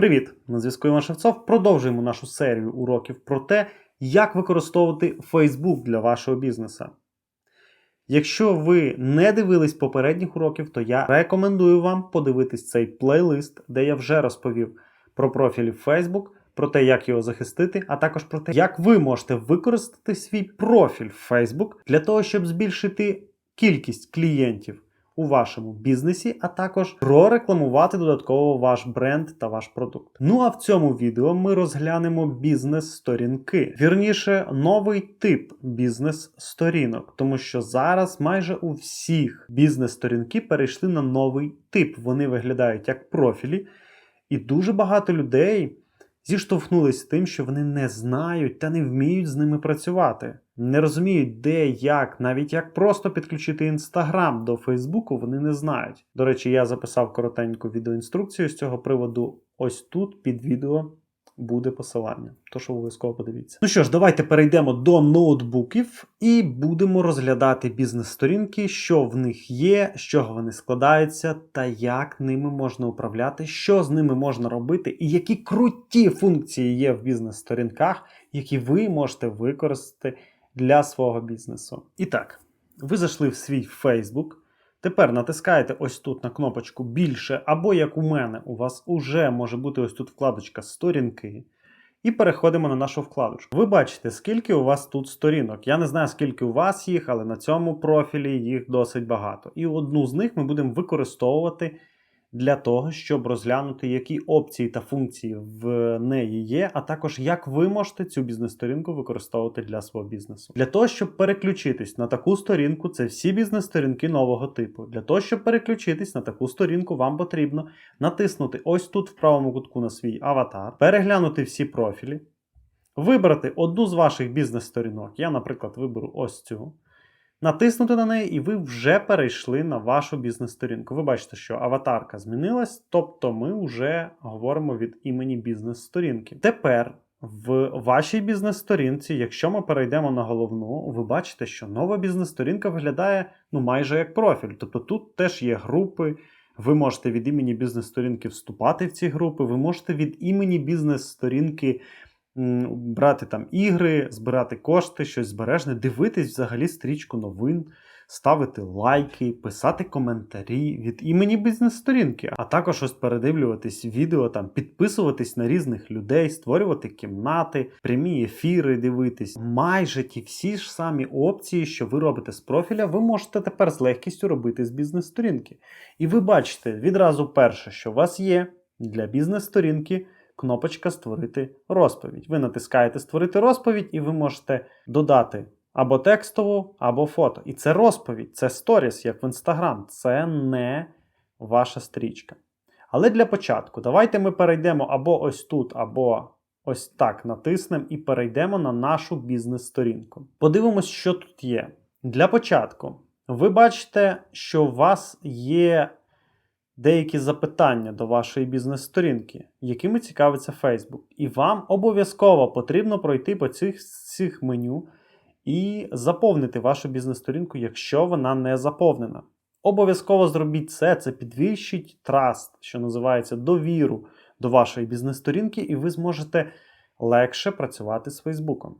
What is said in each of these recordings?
Привіт! На зв'язку Іван Шевцов. Продовжуємо нашу серію уроків про те, як використовувати Facebook для вашого бізнесу. Якщо ви не дивились попередніх уроків, то я рекомендую вам подивитись цей плейлист, де я вже розповів про профілі Facebook, про те, як його захистити, а також про те, як ви можете використати свій профіль в Facebook для того, щоб збільшити кількість клієнтів у вашому бізнесі, а також прорекламувати додатково ваш бренд та ваш продукт. Ну а в цьому відео ми розглянемо бізнес-сторінки, вірніше, новий тип бізнес-сторінок, тому що зараз майже у всіх бізнес-сторінки перейшли на новий тип. Вони виглядають як профілі, і дуже багато людей. Зіштовхнулись з тим, що вони не знають та не вміють з ними працювати, не розуміють, де, як, навіть як просто підключити Інстаграм до Фейсбуку, вони не знають. До речі, я записав коротеньку відеоінструкцію з цього приводу. Ось тут під відео буде посилання. Тож обов'язково подивіться. Ну що ж, давайте перейдемо до ноутбуків і будемо розглядати бізнес-сторінки, що в них є, з чого вони складаються, та як ними можна управляти, що з ними можна робити, і які круті функції є в бізнес-сторінках, які ви можете використати для свого бізнесу. І так, ви зайшли в свій Facebook. Тепер натискаєте ось тут на кнопочку більше, або як у мене, у вас уже може бути ось тут вкладочка сторінки. І переходимо на нашу вкладочку. Ви бачите, скільки у вас тут сторінок. Я не знаю, скільки у вас їх, але на цьому профілі їх досить багато. І одну з них ми будемо використовувати для того, щоб розглянути, які опції та функції в неї є, а також як ви можете цю бізнес-сторінку використовувати для свого бізнесу. Для того, щоб переключитись на таку сторінку, це всі бізнес-сторінки нового типу. Для того, щоб переключитись на таку сторінку, вам потрібно натиснути ось тут в правому кутку на свій аватар, переглянути всі профілі, вибрати одну з ваших бізнес-сторінок. Я, наприклад, виберу ось цю. Натиснути на неї, і ви вже перейшли на вашу бізнес-сторінку. Ви бачите, що аватарка змінилась, тобто ми вже говоримо від імені бізнес-сторінки. Тепер в вашій бізнес-сторінці, якщо ми перейдемо на головну, ви бачите, що нова бізнес-сторінка виглядає ну майже як профіль. Тобто тут теж є групи. Ви можете від імені бізнес-сторінки вступати в ці групи, ви можете від імені бізнес-сторінки брати там ігри, збирати кошти, щось збережне, дивитись взагалі стрічку новин, ставити лайки, писати коментарі від імені бізнес-сторінки, а також ось передивлюватись відео, там, підписуватись на різних людей, створювати кімнати, прямі ефіри дивитись. Майже ті всі ж самі опції, що ви робите з профіля, ви можете тепер з легкістю робити з бізнес-сторінки. І ви бачите відразу перше, що у вас є для бізнес-сторінки кнопочка Створити розповідь. Ви натискаєте Створити розповідь, і ви можете додати або текстову, або фото. І це розповідь, це сторіс, як в Instagram. Це не ваша стрічка. Але для початку, давайте ми перейдемо або ось тут, або ось так натиснемо і перейдемо на нашу бізнес-сторінку. Подивимось, що тут є. Для початку, ви бачите, що у вас є деякі запитання до вашої бізнес-сторінки, якими цікавиться Facebook. І вам обов'язково потрібно пройти по цих, цих меню і заповнити вашу бізнес-сторінку, якщо вона не заповнена. Обов'язково зробіть це, це підвищить траст, що називається довіру до вашої бізнес-сторінки, і ви зможете легше працювати з Фейсбуком.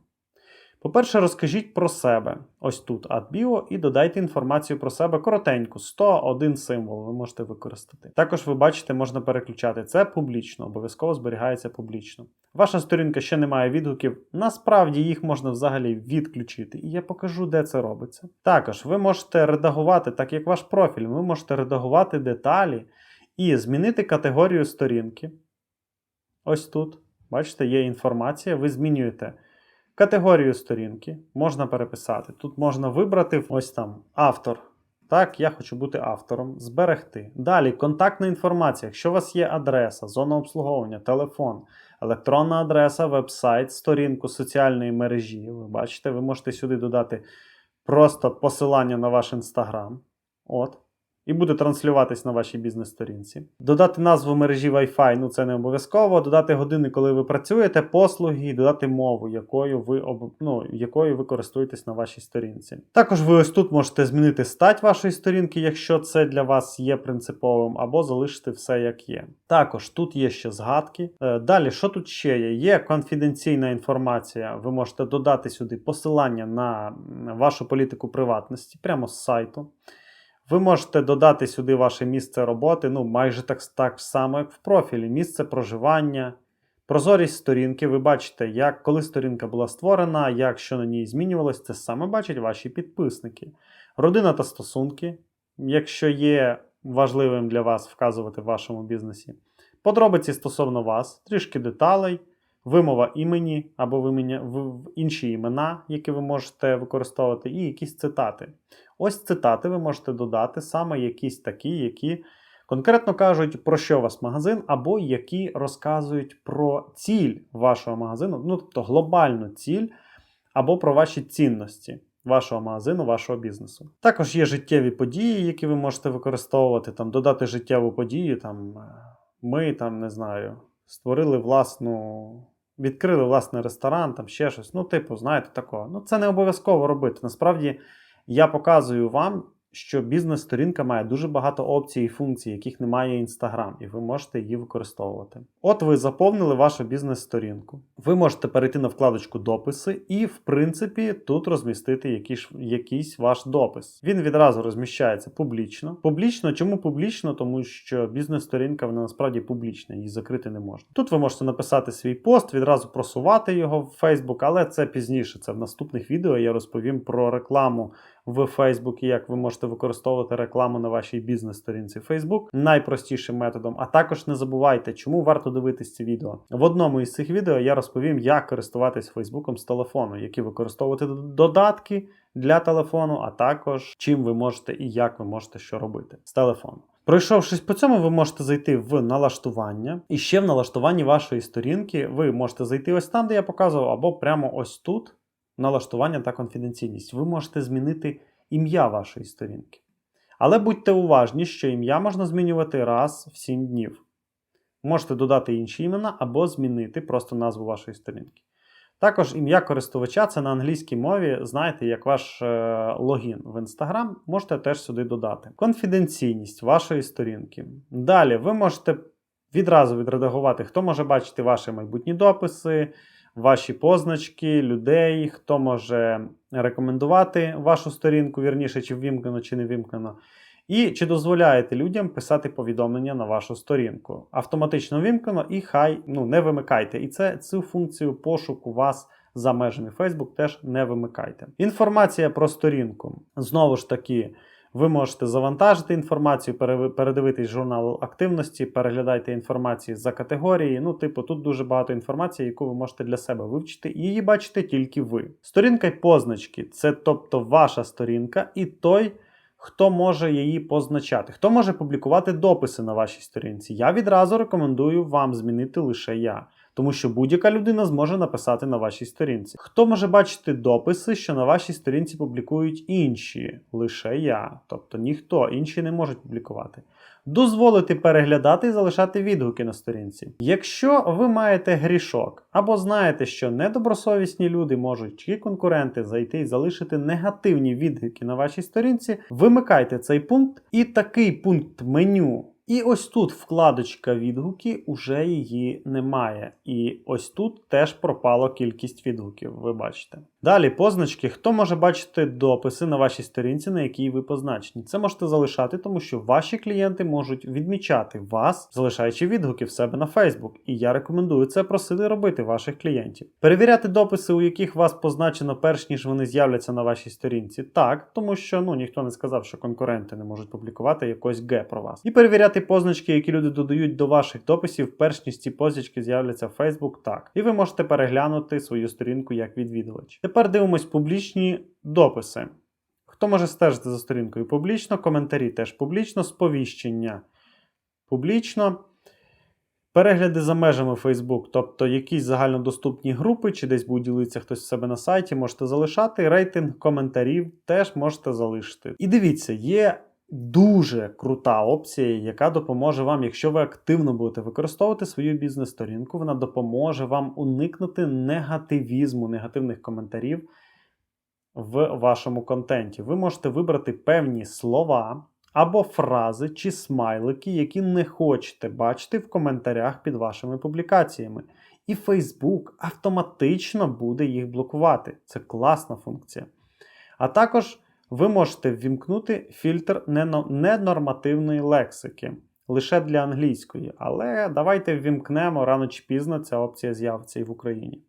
По-перше, розкажіть про себе. Ось тут AdBio і додайте інформацію про себе коротеньку, 101 символ ви можете використати. Також ви бачите, можна переключати це публічно, обов'язково зберігається публічно. Ваша сторінка ще не має відгуків, насправді їх можна взагалі відключити, і я покажу, де це робиться. Також ви можете редагувати, так як ваш профіль, ви можете редагувати деталі і змінити категорію сторінки. Ось тут. Бачите, є інформація, ви змінюєте. Категорію сторінки можна переписати. Тут можна вибрати ось там автор. Так, я хочу бути автором, зберегти. Далі контактна інформація. Якщо у вас є адреса, зона обслуговування, телефон, електронна адреса, веб-сайт, сторінку соціальної мережі. Ви бачите, ви можете сюди додати просто посилання на ваш інстаграм. От. І буде транслюватись на вашій бізнес-сторінці. Додати назву мережі Wi-Fi, ну це не обов'язково. Додати години, коли ви працюєте, послуги, і додати мову, якою ви об- ну, якою ви користуєтесь на вашій сторінці. Також ви ось тут можете змінити стать вашої сторінки, якщо це для вас є принциповим, або залишити все як є. Також тут є ще згадки. Е, Далі, що тут ще є? Є конфіденційна інформація. Ви можете додати сюди посилання на вашу політику приватності прямо з сайту. Ви можете додати сюди ваше місце роботи, ну майже так, так само, як в профілі, місце проживання, прозорість сторінки. Ви бачите, як коли сторінка була створена, як що на ній змінювалось, це саме бачать ваші підписники. Родина та стосунки, якщо є важливим для вас вказувати в вашому бізнесі. Подробиці стосовно вас, трішки деталей, вимова імені або в інші імена, які ви можете використовувати, і якісь цитати. Ось цитати ви можете додати саме якісь такі, які конкретно кажуть, про що у вас магазин, або які розказують про ціль вашого магазину, ну тобто глобальну ціль, або про ваші цінності. Вашого магазину, вашого бізнесу. Також є життєві події, які ви можете використовувати, там додати життєву подію. Там е, ми там не знаю, створили власну, відкрили власний ресторан, там ще щось. Ну, типу, знаєте, такого. Ну, це не обов'язково робити. Насправді, я показую вам, що бізнес-сторінка має дуже багато опцій і функцій, яких немає Instagram, і ви можете її використовувати. От ви заповнили вашу бізнес-сторінку. Ви можете перейти на вкладочку дописи і, в принципі, тут розмістити якийсь, якийсь ваш допис. Він відразу розміщається публічно. Публічно, чому публічно? Тому що бізнес-сторінка вона насправді публічна, її закрити не можна. Тут ви можете написати свій пост, відразу просувати його в Facebook, але це пізніше. Це в наступних відео я розповім про рекламу в Facebook і як ви можете використовувати рекламу на вашій бізнес-сторінці Facebook найпростішим методом. А також не забувайте, чому варто дивитись ці відео. В одному із цих відео я розповім, як користуватись Facebook з телефону, які використовувати додатки для телефону, а також чим ви можете і як ви можете що робити з телефону. Пройшовшись по цьому, ви можете зайти в налаштування, і ще в налаштуванні вашої сторінки ви можете зайти ось там, де я показував, або прямо ось тут налаштування та конфіденційність. Ви можете змінити ім'я вашої сторінки. Але будьте уважні, що ім'я можна змінювати раз в 7 днів. Можете додати інші імена або змінити просто назву вашої сторінки. Також ім'я користувача це на англійській мові, знаєте, як ваш е, логін в Instagram, можете теж сюди додати. Конфіденційність вашої сторінки. Далі ви можете відразу відредагувати, хто може бачити ваші майбутні дописи, ваші позначки, людей, хто може рекомендувати вашу сторінку, вірніше, чи ввімкнено, чи не вімкнено. І чи дозволяєте людям писати повідомлення на вашу сторінку. Автоматично вімкнено і хай ну, не вимикайте. І це цю функцію пошуку вас за межами Facebook теж не вимикайте. Інформація про сторінку. Знову ж таки, ви можете завантажити інформацію, передивитись журнал активності, переглядайте інформацію за категорії. Ну, типу, тут дуже багато інформації, яку ви можете для себе вивчити, і її бачите тільки ви. Сторінка й позначки це тобто ваша сторінка і той. Хто може її позначати? Хто може публікувати дописи на вашій сторінці? Я відразу рекомендую вам змінити лише я, тому що будь-яка людина зможе написати на вашій сторінці. Хто може бачити дописи, що на вашій сторінці публікують інші? Лише я, тобто ніхто, інші не можуть публікувати. Дозволити переглядати і залишати відгуки на сторінці. Якщо ви маєте грішок або знаєте, що недобросовісні люди можуть чи конкуренти зайти і залишити негативні відгуки на вашій сторінці, вимикайте цей пункт і такий пункт меню. І ось тут вкладочка відгуки, уже її немає. І ось тут теж пропала кількість відгуків, ви бачите. Далі позначки. Хто може бачити дописи на вашій сторінці, на якій ви позначені? Це можете залишати, тому що ваші клієнти можуть відмічати вас, залишаючи відгуки в себе на Facebook. І я рекомендую це просити робити ваших клієнтів. Перевіряти дописи, у яких вас позначено перш ніж вони з'являться на вашій сторінці. Так, тому що ну ніхто не сказав, що конкуренти не можуть публікувати якось Г про вас. І перевіряти позначки, які люди додають до ваших дописів, перш ніж ці позначки з'являться в Facebook. Так. І ви можете переглянути свою сторінку як відвідувач. Тепер дивимось публічні дописи. Хто може стежити за сторінкою публічно, коментарі теж публічно, сповіщення публічно. Перегляди за межами Facebook, тобто якісь загальнодоступні групи, чи десь буде ділитися хтось в себе на сайті, можете залишати. Рейтинг коментарів теж можете залишити. І дивіться, є дуже крута опція, яка допоможе вам, якщо ви активно будете використовувати свою бізнес-сторінку, вона допоможе вам уникнути негативізму, негативних коментарів в вашому контенті. Ви можете вибрати певні слова або фрази чи смайлики, які не хочете бачити в коментарях під вашими публікаціями. І Facebook автоматично буде їх блокувати. Це класна функція. А також ви можете ввімкнути фільтр ненормативної лексики лише для англійської. Але давайте ввімкнемо рано чи пізно ця опція з'явиться і в Україні.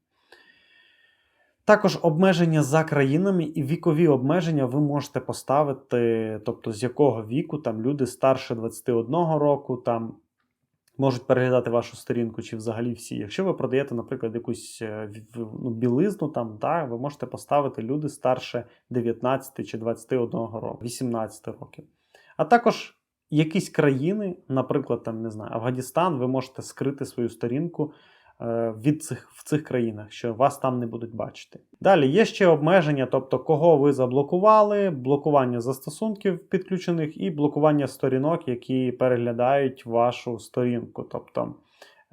Також обмеження за країнами і вікові обмеження ви можете поставити, тобто з якого віку там люди старше 21 року там можуть переглядати вашу сторінку, чи взагалі всі. Якщо ви продаєте, наприклад, якусь е, ну, білизну, там, да, ви можете поставити люди старше 19 чи 21 року, 18 років. А також якісь країни, наприклад, там, не знаю, Афганістан, ви можете скрити свою сторінку від цих, в цих країнах, що вас там не будуть бачити. Далі є ще обмеження, тобто кого ви заблокували, блокування застосунків підключених і блокування сторінок, які переглядають вашу сторінку, тобто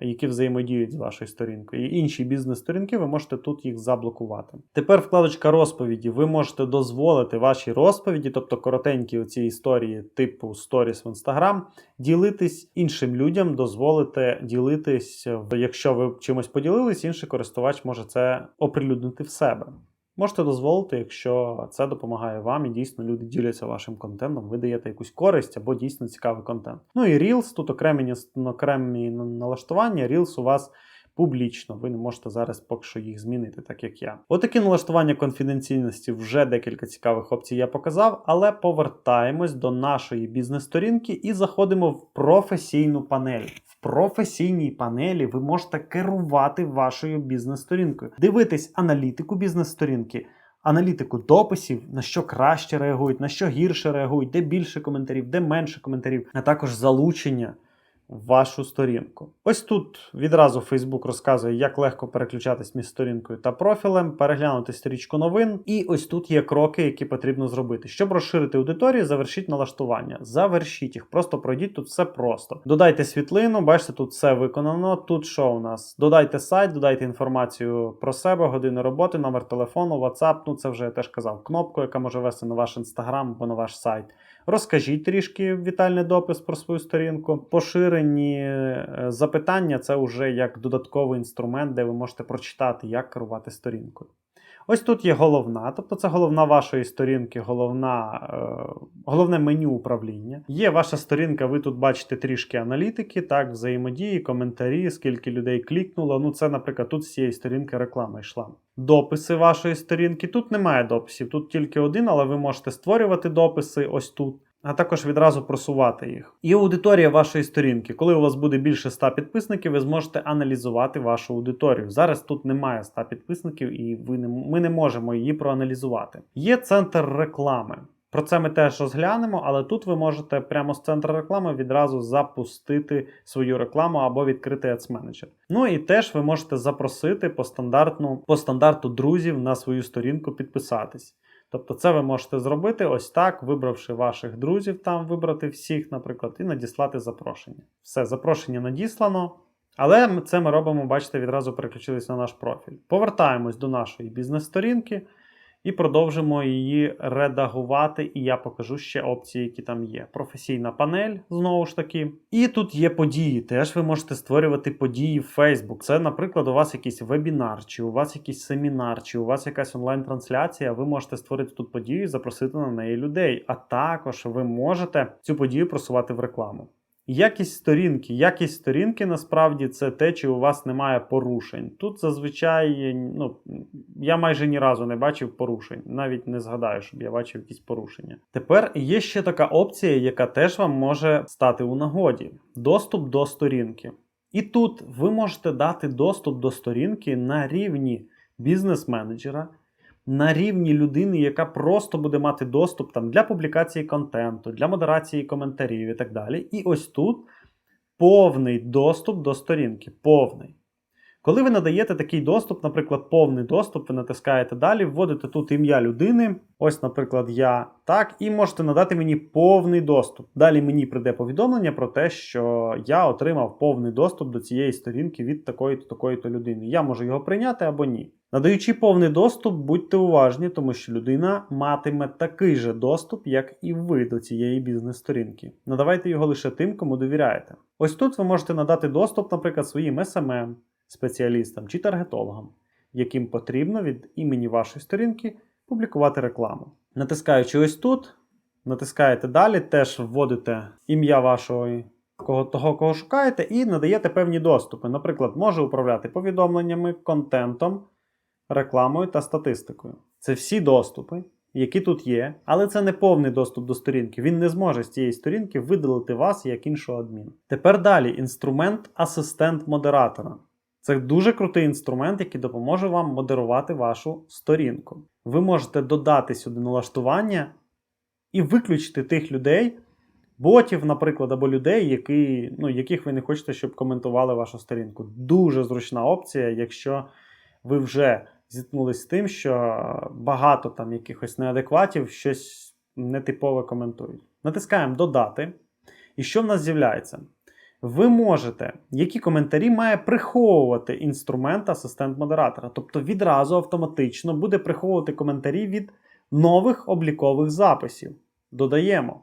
які взаємодіють з вашою сторінкою. І інші бізнес-сторінки ви можете тут їх заблокувати. Тепер вкладочка розповіді. Ви можете дозволити ваші розповіді, тобто коротенькі оці історії типу сторіс в Instagram, ділитись іншим людям, дозволити ділитись, якщо ви чимось поділились, інший користувач може це оприлюднити в себе. Можете дозволити, якщо це допомагає вам і дійсно люди діляться вашим контентом, ви даєте якусь користь або дійсно цікавий контент. Ну і Reels, тут окремі, окремі налаштування. Reels у вас публічно. Ви не можете зараз поки що їх змінити, так як я. Отакі налаштування конфіденційності вже декілька цікавих опцій я показав, але повертаємось до нашої бізнес-сторінки і заходимо в професійну панель. В професійній панелі ви можете керувати вашою бізнес-сторінкою, дивитись аналітику бізнес-сторінки. Аналітику дописів, на що краще реагують, на що гірше реагують, де більше коментарів, де менше коментарів, а також залучення вашу сторінку. Ось тут відразу Facebook розказує, як легко переключатись між сторінкою та профілем, переглянути стрічку новин. І ось тут є кроки, які потрібно зробити. Щоб розширити аудиторію, завершіть налаштування. Завершіть їх, просто пройдіть тут все просто. Додайте світлину, бачите, тут все виконано. Тут що у нас? Додайте сайт, додайте інформацію про себе, години роботи, номер телефону, WhatsApp. Ну це вже я теж казав. Кнопку, яка може вести на ваш інстаграм або на ваш сайт. Розкажіть трішки вітальний допис про свою сторінку. Поширені е, запитання це вже як додатковий інструмент, де ви можете прочитати, як керувати сторінкою. Ось тут є головна, тобто це головна вашої сторінки, головна, е, головне меню управління. Є ваша сторінка, ви тут бачите трішки аналітики, так, взаємодії, коментарі, скільки людей клікнуло. Ну, це, наприклад, тут з цієї сторінки реклама йшла. Дописи вашої сторінки. Тут немає дописів, тут тільки один, але ви можете створювати дописи ось тут. А також відразу просувати їх. І аудиторія вашої сторінки. Коли у вас буде більше 100 підписників, ви зможете аналізувати вашу аудиторію. Зараз тут немає 100 підписників, і ви не, ми не можемо її проаналізувати. Є центр реклами. Про це ми теж розглянемо, але тут ви можете прямо з центру реклами відразу запустити свою рекламу або відкрити Ads Manager. Ну і теж ви можете запросити по стандартну по стандарту друзів на свою сторінку підписатись. Тобто це ви можете зробити ось так, вибравши ваших друзів, там вибрати всіх, наприклад, і надіслати запрошення. Все, запрошення надіслано. Але це ми робимо, бачите, відразу переключились на наш профіль. Повертаємось до нашої бізнес-сторінки і продовжимо її редагувати. І я покажу ще опції, які там є. Професійна панель, знову ж таки. І тут є події. Теж ви можете створювати події в Facebook. Це, наприклад, у вас якийсь вебінар, чи у вас якийсь семінар, чи у вас якась онлайн-трансляція. Ви можете створити тут подію і запросити на неї людей. А також ви можете цю подію просувати в рекламу. Якість сторінки. Якість сторінки насправді це те, чи у вас немає порушень. Тут зазвичай, ну, я майже ні разу не бачив порушень. Навіть не згадаю, щоб я бачив якісь порушення. Тепер є ще така опція, яка теж вам може стати у нагоді: доступ до сторінки. І тут ви можете дати доступ до сторінки на рівні бізнес-менеджера, на рівні людини, яка просто буде мати доступ там, для публікації контенту, для модерації коментарів і так далі. І ось тут повний доступ до сторінки. Повний. Коли ви надаєте такий доступ, наприклад, повний доступ, ви натискаєте далі, вводите тут ім'я людини. Ось, наприклад, я так, і можете надати мені повний доступ. Далі мені прийде повідомлення про те, що я отримав повний доступ до цієї сторінки від такої-то такої-то людини. Я можу його прийняти або ні. Надаючи повний доступ, будьте уважні, тому що людина матиме такий же доступ, як і ви до цієї бізнес-сторінки. Надавайте його лише тим, кому довіряєте. Ось тут ви можете надати доступ, наприклад, своїм SMM, спеціалістам чи таргетологам, яким потрібно від імені вашої сторінки публікувати рекламу. Натискаючи ось тут, натискаєте далі, теж вводите ім'я вашого кого, того, кого шукаєте, і надаєте певні доступи. Наприклад, може управляти повідомленнями, контентом, рекламою та статистикою. Це всі доступи, які тут є, але це не повний доступ до сторінки. Він не зможе з цієї сторінки видалити вас як іншого адміна. Тепер далі інструмент асистент модератора. Це дуже крутий інструмент, який допоможе вам модерувати вашу сторінку. Ви можете додати сюди налаштування і виключити тих людей, ботів, наприклад, або людей, які, ну, яких ви не хочете, щоб коментували вашу сторінку. Дуже зручна опція, якщо ви вже зіткнулись з тим, що багато там якихось неадекватів щось нетипове коментують. Натискаємо Додати. І що в нас з'являється? Ви можете, які коментарі має приховувати інструмент асистент модератора. Тобто відразу автоматично буде приховувати коментарі від нових облікових записів. Додаємо.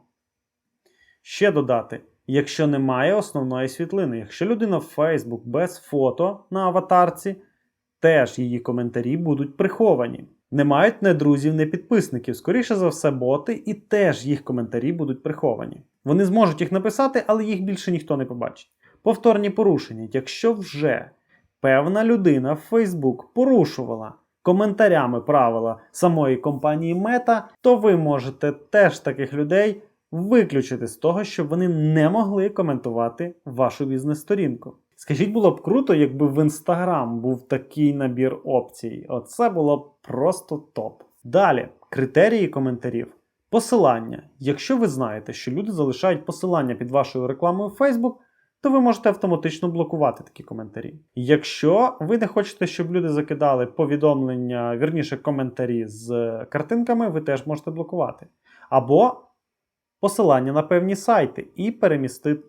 Ще додати, якщо немає основної світлини. Якщо людина в Facebook без фото на аватарці, теж її коментарі будуть приховані. Не мають не друзів, не підписників, скоріше за все, боти, і теж їх коментарі будуть приховані. Вони зможуть їх написати, але їх більше ніхто не побачить. Повторні порушення. Якщо вже певна людина в Facebook порушувала коментарями правила самої компанії Meta, то ви можете теж таких людей виключити з того, щоб вони не могли коментувати вашу бізнес-сторінку. Скажіть, було б круто, якби в Instagram був такий набір опцій. Оце було б просто топ. Далі, критерії коментарів. Посилання. Якщо ви знаєте, що люди залишають посилання під вашою рекламою в Facebook, то ви можете автоматично блокувати такі коментарі. Якщо ви не хочете, щоб люди закидали повідомлення, вірніше коментарі з картинками, ви теж можете блокувати. Або посилання на певні сайти і перемістити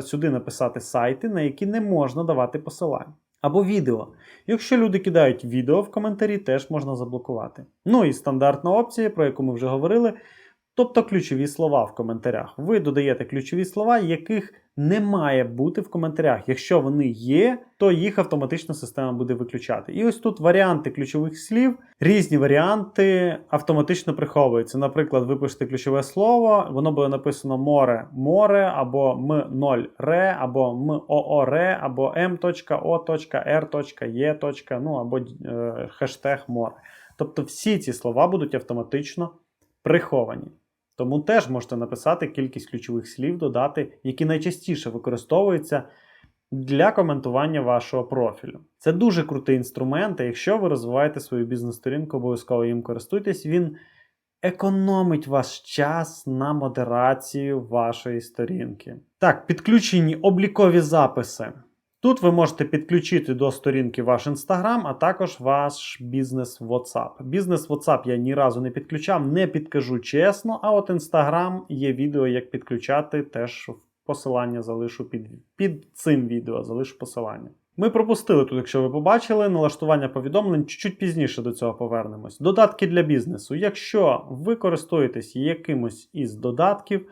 сюди написати сайти, на які не можна давати посилання. Або відео. Якщо люди кидають відео в коментарі, теж можна заблокувати. Ну і стандартна опція, про яку ми вже говорили, тобто ключові слова в коментарях. Ви додаєте ключові слова, яких не має бути в коментарях. Якщо вони є, то їх автоматично система буде виключати. І ось тут варіанти ключових слів, різні варіанти автоматично приховуються. Наприклад, ви пишете ключове слово, воно буде написано море, море, або м0 ре, або МООРе, або м.о.р.е. ну або е, хештег море. Тобто всі ці слова будуть автоматично приховані. Тому теж можете написати кількість ключових слів, додати, які найчастіше використовуються для коментування вашого профілю. Це дуже крутий інструмент, і якщо ви розвиваєте свою бізнес-сторінку, обов'язково їм користуйтесь, він економить ваш час на модерацію вашої сторінки. Так, підключені облікові записи. Тут ви можете підключити до сторінки ваш Instagram, а також ваш бізнес WhatsApp. Бізнес WhatsApp я ні разу не підключав, не підкажу чесно. А от Instagram є відео, як підключати, теж посилання залишу під, під цим відео, залишу посилання. Ми пропустили тут, якщо ви побачили, налаштування повідомлень чуть пізніше до цього повернемось. Додатки для бізнесу. Якщо ви користуєтесь якимось із додатків,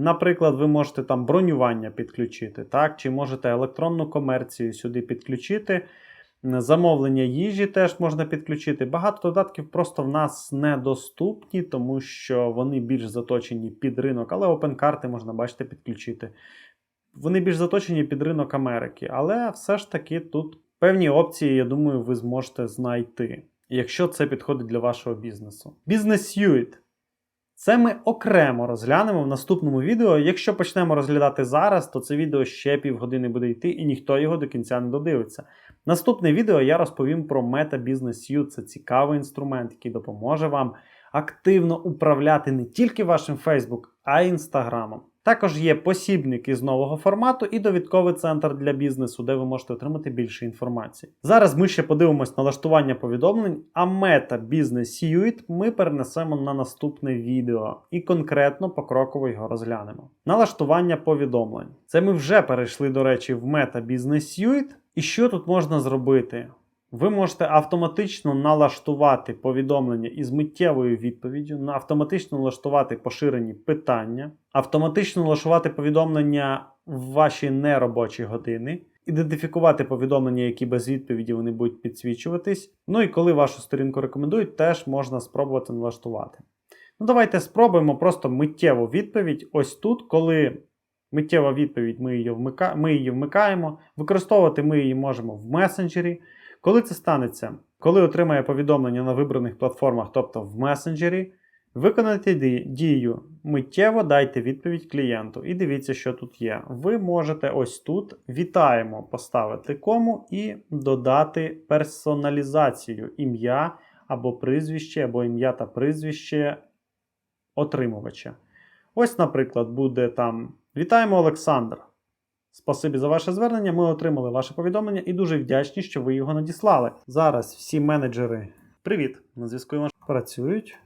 Наприклад, ви можете там бронювання підключити, так? чи можете електронну комерцію сюди підключити. Замовлення їжі теж можна підключити. Багато додатків просто в нас недоступні, тому що вони більш заточені під ринок, але OpenCarти можна бачите підключити. Вони більш заточені під ринок Америки, але все ж таки тут певні опції, я думаю, ви зможете знайти, якщо це підходить для вашого бізнесу. Бізнес Suite. Це ми окремо розглянемо в наступному відео. Якщо почнемо розглядати зараз, то це відео ще півгодини буде йти і ніхто його до кінця не додивиться. Наступне відео я розповім про Meta Business Suite. Це цікавий інструмент, який допоможе вам активно управляти не тільки вашим Facebook, а й Інстаграмом. Також є посібник із нового формату і довідковий центр для бізнесу, де ви можете отримати більше інформації. Зараз ми ще подивимось налаштування повідомлень, а мета бізнес Suite ми перенесемо на наступне відео і конкретно покроково його розглянемо. Налаштування повідомлень. Це ми вже перейшли, до речі, в мета бізнес Suite. І що тут можна зробити? Ви можете автоматично налаштувати повідомлення із миттєвою відповіддю, автоматично налаштувати поширені питання, автоматично налаштувати повідомлення в ваші неробочі години, ідентифікувати повідомлення, які без відповіді вони будуть підсвічуватись. Ну і коли вашу сторінку рекомендують, теж можна спробувати налаштувати. Ну, давайте спробуємо просто миттєву відповідь. Ось тут, коли миттєва відповідь, ми її, вмика... ми її вмикаємо. Використовувати ми її можемо в месенджері. Коли це станеться? Коли отримає повідомлення на вибраних платформах, тобто в месенджері, виконайте дію миттєво, дайте відповідь клієнту. І дивіться, що тут є. Ви можете ось тут вітаємо поставити кому і додати персоналізацію ім'я або прізвище, або ім'я та прізвище отримувача. Ось, наприклад, буде там Вітаємо Олександр. Спасибі за ваше звернення. Ми отримали ваше повідомлення і дуже вдячні, що ви його надіслали. Зараз всі менеджери. Привіт! На зв'язку і ваш працюють.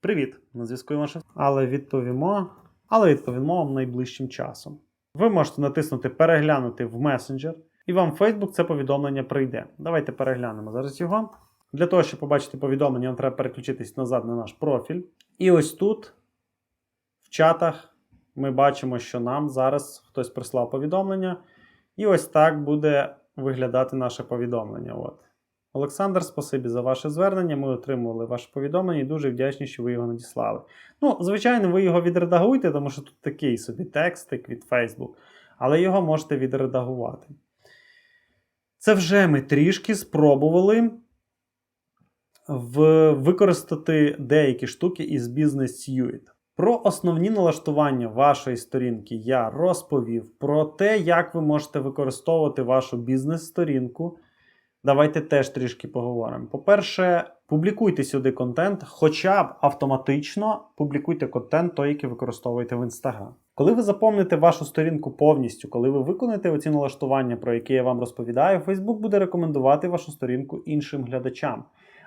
Привіт! На зв'язку ваше. Але відповімо. Але відповімо вам найближчим часом. Ви можете натиснути Переглянути в месенджер, і вам в Facebook це повідомлення прийде. Давайте переглянемо зараз його. Для того, щоб побачити повідомлення, вам треба переключитись назад на наш профіль. І ось тут, в чатах, ми бачимо, що нам зараз хтось прислав повідомлення. І ось так буде виглядати наше повідомлення. От. Олександр, спасибі за ваше звернення. Ми отримували ваше повідомлення і дуже вдячні, що ви його надіслали. Ну, звичайно, ви його відредагуйте, тому що тут такий собі текстик від Facebook, але його можете відредагувати. Це вже ми трішки спробували в... використати деякі штуки із Business Suite. Про основні налаштування вашої сторінки я розповів. Про те, як ви можете використовувати вашу бізнес-сторінку. Давайте теж трішки поговоримо. По-перше, публікуйте сюди контент, хоча б автоматично публікуйте контент, той, який використовуєте в Instagram. Коли ви заповните вашу сторінку повністю, коли ви виконаєте оці налаштування, про які я вам розповідаю, Facebook буде рекомендувати вашу сторінку іншим глядачам.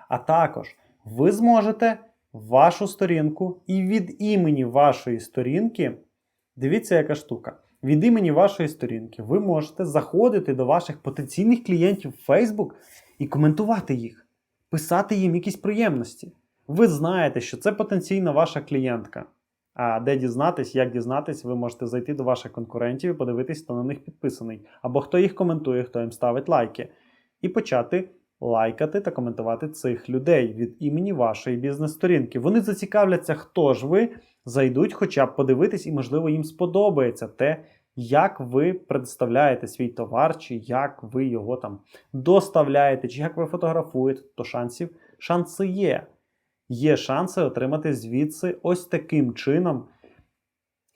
А також ви зможете вашу сторінку і від імені вашої сторінки. Дивіться, яка штука. Від імені вашої сторінки ви можете заходити до ваших потенційних клієнтів в Facebook і коментувати їх, писати їм якісь приємності. Ви знаєте, що це потенційно ваша клієнтка. А де дізнатись, як дізнатись, ви можете зайти до ваших конкурентів і подивитись, хто на них підписаний, або хто їх коментує, хто їм ставить лайки, і почати лайкати та коментувати цих людей від імені вашої бізнес-сторінки. Вони зацікавляться, хто ж ви, зайдуть хоча б подивитись, і, можливо, їм сподобається те, як ви представляєте свій товар, чи як ви його там доставляєте, чи як ви фотографуєте, то шансів шанси є. Є шанси отримати звідси ось таким чином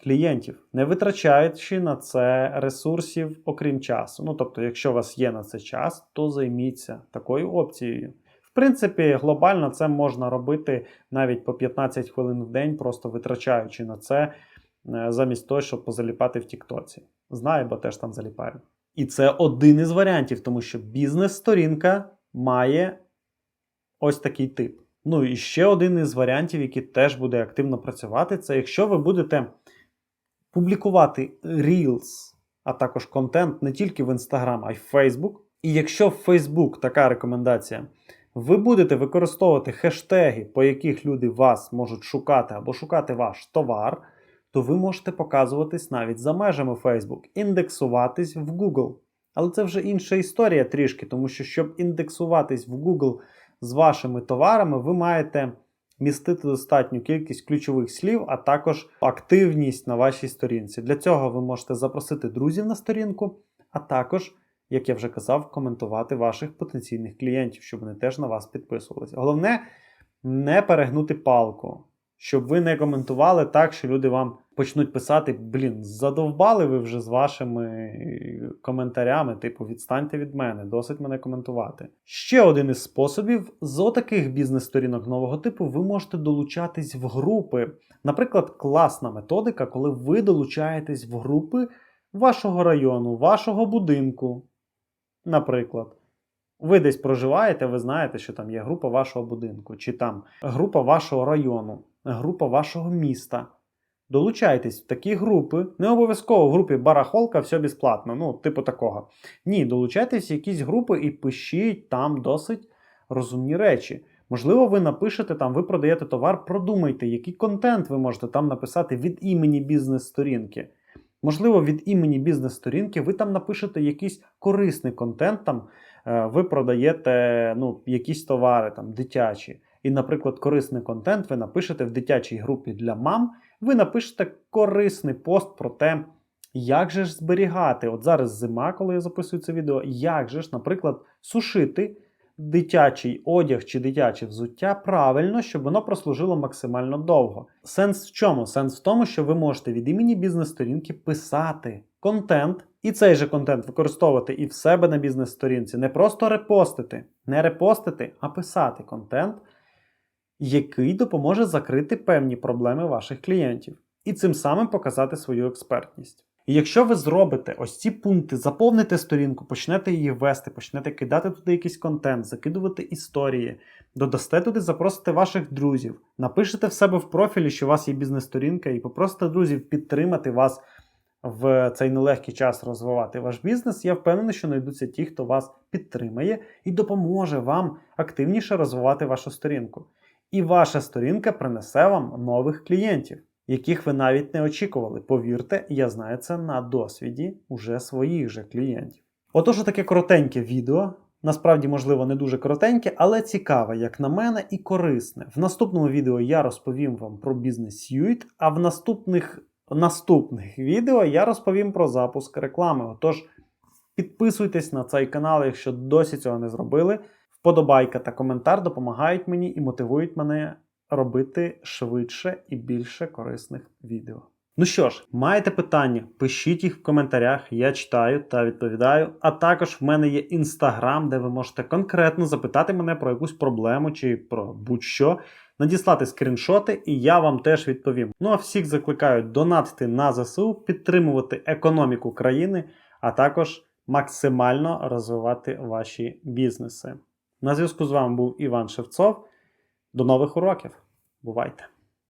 клієнтів, не витрачаючи на це ресурсів, окрім часу. Ну тобто, якщо у вас є на це час, то займіться такою опцією. В принципі, глобально це можна робити навіть по 15 хвилин в день, просто витрачаючи на це, е, замість того, щоб позаліпати в Тіктоці. Знаю, бо теж там заліпаю. І це один із варіантів, тому що бізнес-сторінка має ось такий тип. Ну і ще один із варіантів, який теж буде активно працювати, це якщо ви будете публікувати Reels, а також контент не тільки в Instagram, а й в Facebook. І якщо в Facebook така рекомендація, ви будете використовувати хештеги, по яких люди вас можуть шукати або шукати ваш товар, то ви можете показуватись навіть за межами Facebook, індексуватись в Google. Але це вже інша історія трішки, тому що щоб індексуватись в Google з вашими товарами, ви маєте містити достатню кількість ключових слів, а також активність на вашій сторінці. Для цього ви можете запросити друзів на сторінку, а також, як я вже казав, коментувати ваших потенційних клієнтів, щоб вони теж на вас підписувалися. Головне не перегнути палку, щоб ви не коментували так, що люди вам почнуть писати: блін, задовбали ви вже з вашими е, коментарями, типу, відстаньте від мене, досить мене коментувати. Ще один із способів: з отаких бізнес-сторінок нового типу ви можете долучатись в групи. Наприклад, класна методика, коли ви долучаєтесь в групи вашого району, вашого будинку. Наприклад, ви десь проживаєте, ви знаєте, що там є група вашого будинку, чи там група вашого району, група вашого міста. Долучайтесь в такі групи. Не обов'язково в групі барахолка все безплатно, ну, типу такого. Ні, долучайтесь в якісь групи і пишіть там досить розумні речі. Можливо, ви напишете там, ви продаєте товар, продумайте, який контент ви можете там написати від імені бізнес-сторінки. Можливо, від імені бізнес-сторінки ви там напишете якийсь корисний контент, там е, ви продаєте ну, якісь товари там, дитячі. І, наприклад, корисний контент ви напишете в дитячій групі для мам, ви напишете корисний пост про те, як же ж зберігати. От зараз зима, коли я записую це відео, як же ж, наприклад, сушити дитячий одяг чи дитяче взуття правильно, щоб воно прослужило максимально довго. Сенс в чому? Сенс в тому, що ви можете від імені бізнес-сторінки писати контент, і цей же контент використовувати і в себе на бізнес-сторінці, не просто репостити, не репостити, а писати контент, який допоможе закрити певні проблеми ваших клієнтів, і цим самим показати свою експертність. І якщо ви зробите ось ці пункти, заповните сторінку, почнете її вести, почнете кидати туди якийсь контент, закидувати історії, додасте туди, запросите ваших друзів, напишете в себе в профілі, що у вас є бізнес-сторінка, і попросите друзів підтримати вас в цей нелегкий час розвивати ваш бізнес. Я впевнений, що знайдуться ті, хто вас підтримає і допоможе вам активніше розвивати вашу сторінку. І ваша сторінка принесе вам нових клієнтів яких ви навіть не очікували. Повірте, я знаю це на досвіді уже своїх же клієнтів. Отож, таке коротеньке відео. Насправді, можливо, не дуже коротеньке, але цікаве, як на мене, і корисне. В наступному відео я розповім вам про бізнес Suite, а в наступних наступних відео я розповім про запуск реклами. Отож, підписуйтесь на цей канал, якщо досі цього не зробили. Вподобайка та коментар допомагають мені і мотивують мене робити швидше і більше корисних відео. Ну що ж, маєте питання? Пишіть їх в коментарях, я читаю та відповідаю. А також в мене є інстаграм, де ви можете конкретно запитати мене про якусь проблему чи про будь-що, надіслати скріншоти, і я вам теж відповім. Ну а всіх закликаю донатити на ЗСУ, підтримувати економіку країни, а також максимально розвивати ваші бізнеси. На зв'язку з вами був Іван Шевцов. До нових уроків! Бувайте!